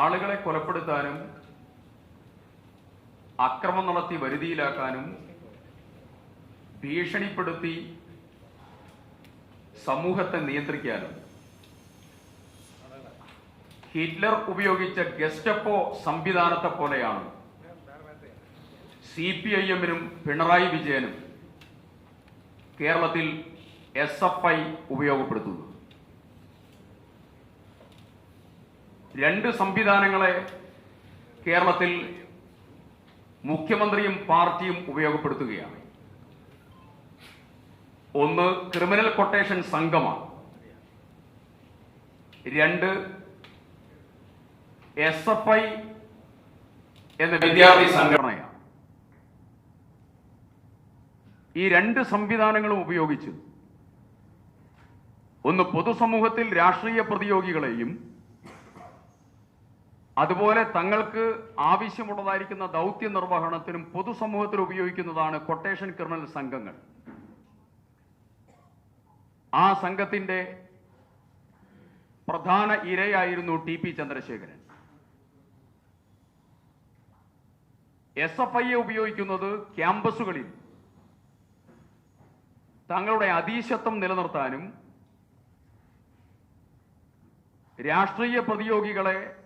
ആളുകളെ കൊലപ്പെടുത്താനും അക്രമം നടത്തി വരുതിയിലാക്കാനും ഭീഷണിപ്പെടുത്തി സമൂഹത്തെ നിയന്ത്രിക്കാനും. ഹിറ്റ്ലർ ഉപയോഗിച്ച ഗസ്റ്റപ്പോ സംവിധാനത്തെ പോലെയാണ്. സി പി ഐ എമ്മിനും പിണറായി വിജയനും കേരളത്തിൽ എസ് എഫ് ഐ ഉപയോഗപ്പെടുത്തുന്നത്. രണ്ട് സംവിധാനങ്ങളെ കേരളത്തിൽ മുഖ്യമന്ത്രിയും പാർട്ടിയും ഉപയോഗപ്പെടുത്തുകയാണ്. ഒന്ന് ക്രിമിനൽ കൊട്ടേഷൻ സംഘമാണ്. രണ്ട് എസ് എഫ് ഐ എന്ന വിദ്യാർത്ഥി സംഘടനയാണ്. ഈ രണ്ട് സംവിധാനങ്ങളും ഉപയോഗിച്ച് ഒന്ന് പൊതുസമൂഹത്തിൽ രാഷ്ട്രീയ പ്രതിയോഗികളെയും അതുപോലെ തങ്ങൾക്ക് ആവശ്യമുള്ളതായിരിക്കുന്ന ദൗത്യ നിർവഹണത്തിനും പൊതുസമൂഹത്തിൽ ഉപയോഗിക്കുന്നതാണ് കൊട്ടേഷൻ ക്രിമിനൽ സംഘങ്ങൾ. ആ സംഘത്തിന്റെ പ്രധാന ഇരയായിരുന്നു T P Chandrasekharan. S F ഐയെ ഉപയോഗിക്കുന്നത് ക്യാമ്പസുകളിൽ. തങ്ങളുടെ അതീശത്വം നിലനിർത്താനും രാഷ്ട്രീയ പ്രതിയോഗികളെ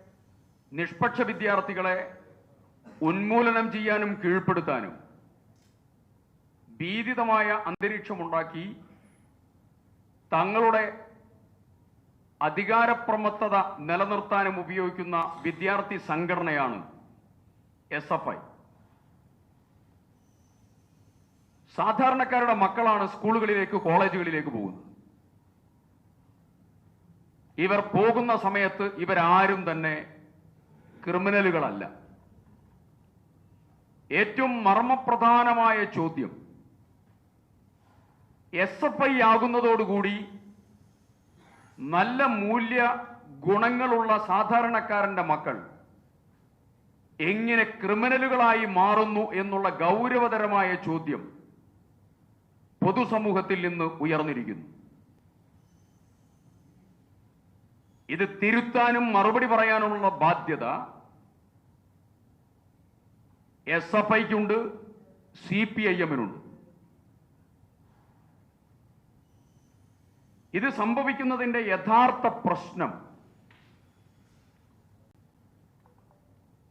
നിഷ്പക്ഷ വിദ്യാർത്ഥികളെ ഉന്മൂലനം ചെയ്യാനും കീഴ്പ്പെടുത്താനും ഭീതിതമായ അന്തരീക്ഷമുണ്ടാക്കി തങ്ങളുടെ അധികാരപ്രമത്തത നിലനിർത്താനും ഉപയോഗിക്കുന്ന വിദ്യാർത്ഥി സംഘടനയാണ് എസ് എഫ് ഐ. സാധാരണക്കാരുടെ മക്കളാണ് സ്കൂളുകളിലേക്ക് കോളേജുകളിലേക്ക് പോകുന്നത്. ഇവർ പോകുന്ന സമയത്ത് ഇവരാരും തന്നെ ക്രിമിനലുകളല്ല. ഏറ്റവും മർമ്മപ്രധാനമായ ചോദ്യം. എസ് എഫ് ഐ ആകുന്നതോടുകൂടി നല്ല മൂല്യ ഗുണങ്ങളുള്ള സാധാരണക്കാരന്റെ മക്കൾ എങ്ങനെ ക്രിമിനലുകളായി മാറുന്നു എന്നുള്ള ഗൗരവതരമായ ചോദ്യം പൊതുസമൂഹത്തിൽ നിന്ന് ഉയർന്നിരിക്കുന്നു. ഇത് തിരുത്താനും മറുപടി പറയാനുമുള്ള ബാധ്യത എസ് എഫ് ഐക്കുണ്ട് സി പി ഐ എമ്മിനുണ്ട് ഇത് സംഭവിക്കുന്നതിന്റെ യഥാർത്ഥ പ്രശ്നം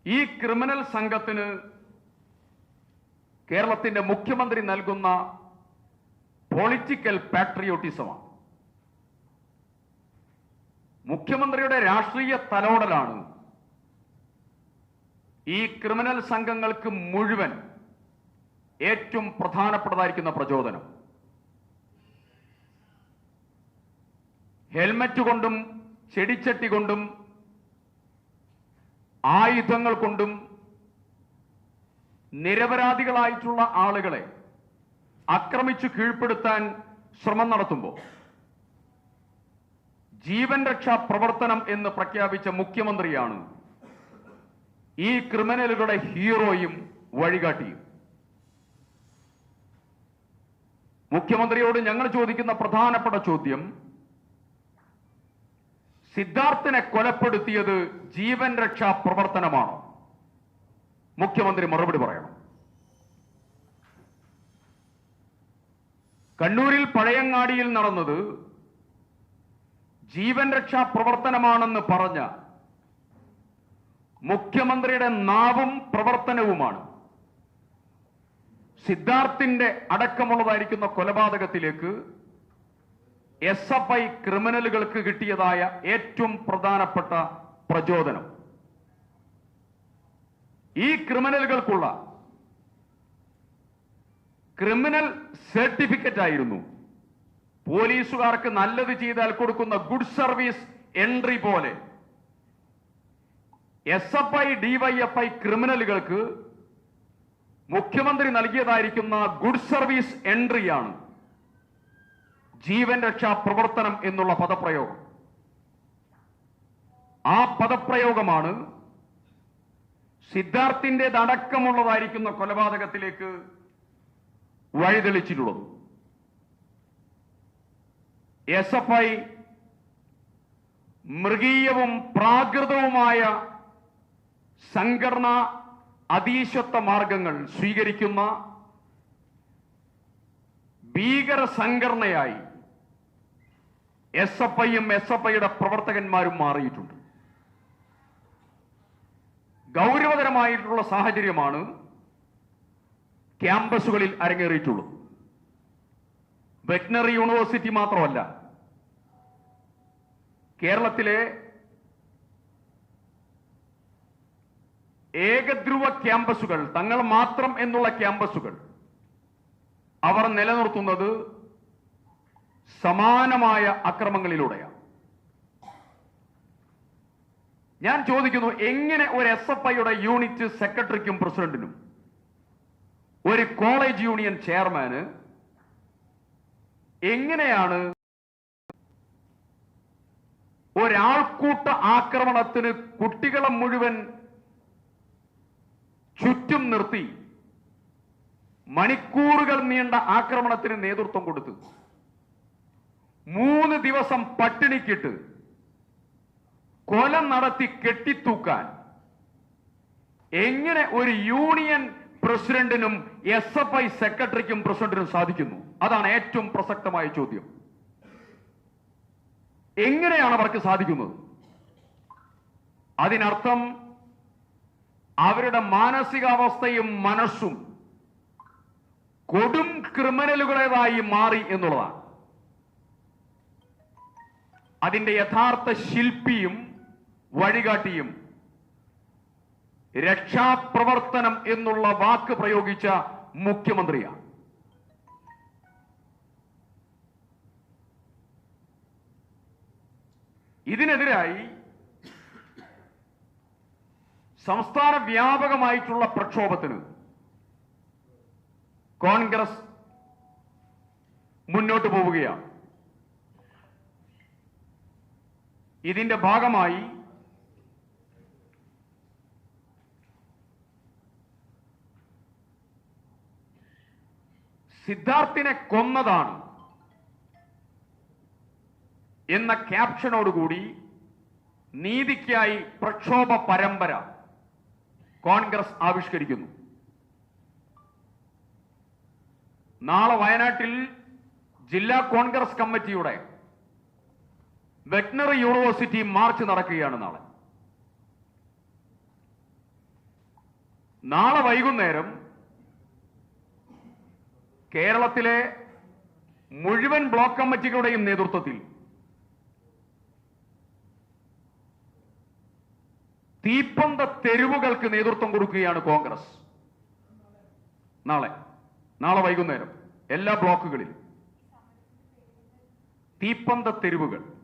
ഈ ക്രിമിനൽ സംഘത്തിന് കേരളത്തിന്റെ മുഖ്യമന്ത്രി നൽകുന്ന പൊളിറ്റിക്കൽ പാട്രിയോട്ടിസമാണ്. മുഖ്യമന്ത്രിയുടെ രാഷ്ട്രീയ തലോടലാണ് ഈ ക്രിമിനൽ സംഘങ്ങൾക്ക് മുഴുവൻ ഏറ്റവും പ്രധാനപ്പെട്ടതായിരിക്കുന്ന പ്രചോദനം. ഹെൽമറ്റ് കൊണ്ടും ചെടിച്ചട്ടി കൊണ്ടും ആയുധങ്ങൾ കൊണ്ടും നിരപരാധികളായിട്ടുള്ള ആളുകളെ ആക്രമിച്ചു കീഴ്പ്പെടുത്താൻ ശ്രമം നടത്തുമ്പോൾ ജീവൻ രക്ഷാ പ്രവർത്തനം എന്ന് പ്രഖ്യാപിച്ച മുഖ്യമന്ത്രിയാണ് ഈ ക്രിമിനലുകളുടെ ഹീറോയും വഴികാട്ടിയും. മുഖ്യമന്ത്രിയോട് ഞങ്ങൾ ചോദിക്കുന്ന പ്രധാനപ്പെട്ട ചോദ്യം സിദ്ധാർത്ഥിനെ കൊലപ്പെടുത്തിയത് ജീവൻ രക്ഷാ പ്രവർത്തനമാണോ? മുഖ്യമന്ത്രി മറുപടി പറയണം. കണ്ണൂരിൽ പഴയങ്ങാടിയിൽ നടന്നത് ജീവൻ രക്ഷാ പ്രവർത്തനമാണെന്ന് പറഞ്ഞ മുഖ്യമന്ത്രിയുടെ നാവും പ്രവർത്തനവുമാണ്. സിദ്ധാർത്ഥിന്റെ അടക്കമുള്ളതായിരിക്കുന്ന കൊലപാതകത്തിലേക്ക് എസ് എഫ് ഐ ക്രിമിനലുകൾക്ക് കിട്ടിയതായ ഏറ്റവും പ്രധാനപ്പെട്ട പ്രചോദനം. ഈ ക്രിമിനലുകൾക്കുള്ള ക്രിമിനൽ സർട്ടിഫിക്കറ്റ് ആയിരുന്നു പോലീസുകാർക്ക് നല്ലത് ചെയ്താൽ കൊടുക്കുന്ന ഗുഡ് സർവീസ് എൻട്രി പോലെ. S F I DYF I ക്രിമിനലുകൾക്ക് മുഖ്യമന്ത്രി നൽകിയതായിരിക്കുന്ന ഗുഡ് സർവീസ് എൻട്രിയാണ് ജീവൻ രക്ഷാ പ്രവർത്തനം എന്നുള്ള പദപ്രയോഗം. ആ പദപ്രയോഗമാണ് സിദ്ധാർത്ഥിന്റെ അടക്കമുള്ളതായിരിക്കുന്ന കൊലപാതകത്തിലേക്ക് വഴിതെളിച്ചിട്ടുള്ളത്. എസ് എഫ് ഐ മൃഗീയവും പ്രാകൃതവുമായ സംഘടന അതീശത്വ മാർഗങ്ങൾ സ്വീകരിക്കുന്ന ഭീകര സംഘടനയായി എസ് എഫ് ഐയും എസ് എഫ് ഐയുടെ പ്രവർത്തകന്മാരും മാറിയിട്ടുണ്ട്. ഗൗരവതരമായിട്ടുള്ള സാഹചര്യമാണ് ക്യാമ്പസുകളിൽ അരങ്ങേറിയിട്ടുള്ളത്. വെറ്റിനറി യൂണിവേഴ്സിറ്റി മാത്രമല്ല കേരളത്തിലെ ഏകധ്രുവ ക്യാമ്പസുകൾ തങ്ങൾ മാത്രം എന്നുള്ള ക്യാമ്പസുകൾ. അവർ നിലനിർത്തുന്നത് സമാനമായ അക്രമങ്ങളിലൂടെയാണ്. ഞാൻ ചോദിക്കുന്നു എങ്ങനെ ഒരു എസ് എഫ് ഐയുടെ യൂണിറ്റ് സെക്രട്ടറിക്കും പ്രസിഡന്റിനും ഒരു കോളേജ് യൂണിയൻ ചെയർമാന് എങ്ങനെയാണ് ഒരാൾക്കൂട്ട ആക്രമണത്തിന് കുട്ടികളെ മുഴുവൻ ചുറ്റും നിർത്തി മണിക്കൂറുകൾ നീണ്ട ആക്രമണത്തിന് നേതൃത്വം കൊടുത്തു മൂന്ന് ദിവസം പട്ടിണിക്കിട്ട് കൊല നടത്തി കെട്ടിത്തൂക്കാൻ എങ്ങനെ ഒരു യൂണിയൻ പ്രസിഡന്റിനും എസ് എഫ് ഐ സെക്രട്ടറിക്കും പ്രസിഡന്റിനും സാധിക്കുന്നു? അതാണ് ഏറ്റവും പ്രസക്തമായ ചോദ്യം. എങ്ങനെയാണ് അവർക്ക് സാധിക്കുന്നത്? അതിനർത്ഥം അവരുടെ മാനസികാവസ്ഥയും മനസ്സും കൊടും ക്രിമിനലുകളേതായി മാറി എന്നുള്ളതാണ്. അതിന്റെ യഥാർത്ഥ ശില്പിയും വഴികാട്ടിയും രക്ഷാപ്രവർത്തനം എന്നുള്ള വാക്ക് പ്രയോഗിച്ച മുഖ്യമന്ത്രിയാണ്. ഇതിനെതിരായി സംസ്ഥാന വ്യാപകമായിട്ടുള്ള പ്രക്ഷോഭത്തിന് കോൺഗ്രസ് മുന്നോട്ട് പോവുകയാണ്. ഇതിന്റെ ഭാഗമായി സിദ്ധാർത്ഥിനെ കൊന്നതാണ് എന്ന ക്യാപ്ഷനോടുകൂടി നീതിക്കായി പ്രക്ഷോഭ പരമ്പര കോൺഗ്രസ് ആവിഷ്കരിക്കുന്നു. നാളെ വയനാട്ടിൽ ജില്ലാ കോൺഗ്രസ് കമ്മിറ്റിയുടെ വെറ്റിനറി യൂണിവേഴ്സിറ്റി മാർച്ച് നടക്കുകയാണ് നാളെ. നാളെ വൈകുന്നേരം കേരളത്തിലെ മുഴുവൻ ബ്ലോക്ക് കമ്മിറ്റികളുടെയും നേതൃത്വത്തിൽ തീപ്പന്ത തെരുവുകൾക്ക് നേതൃത്വം കൊടുക്കുകയാണ് കോൺഗ്രസ്. നാളെ. നാളെ വൈകുന്നേരം. എല്ലാ ബ്ലോക്കുകളിലും. തീപ്പന്ത തെരുവുകൾ.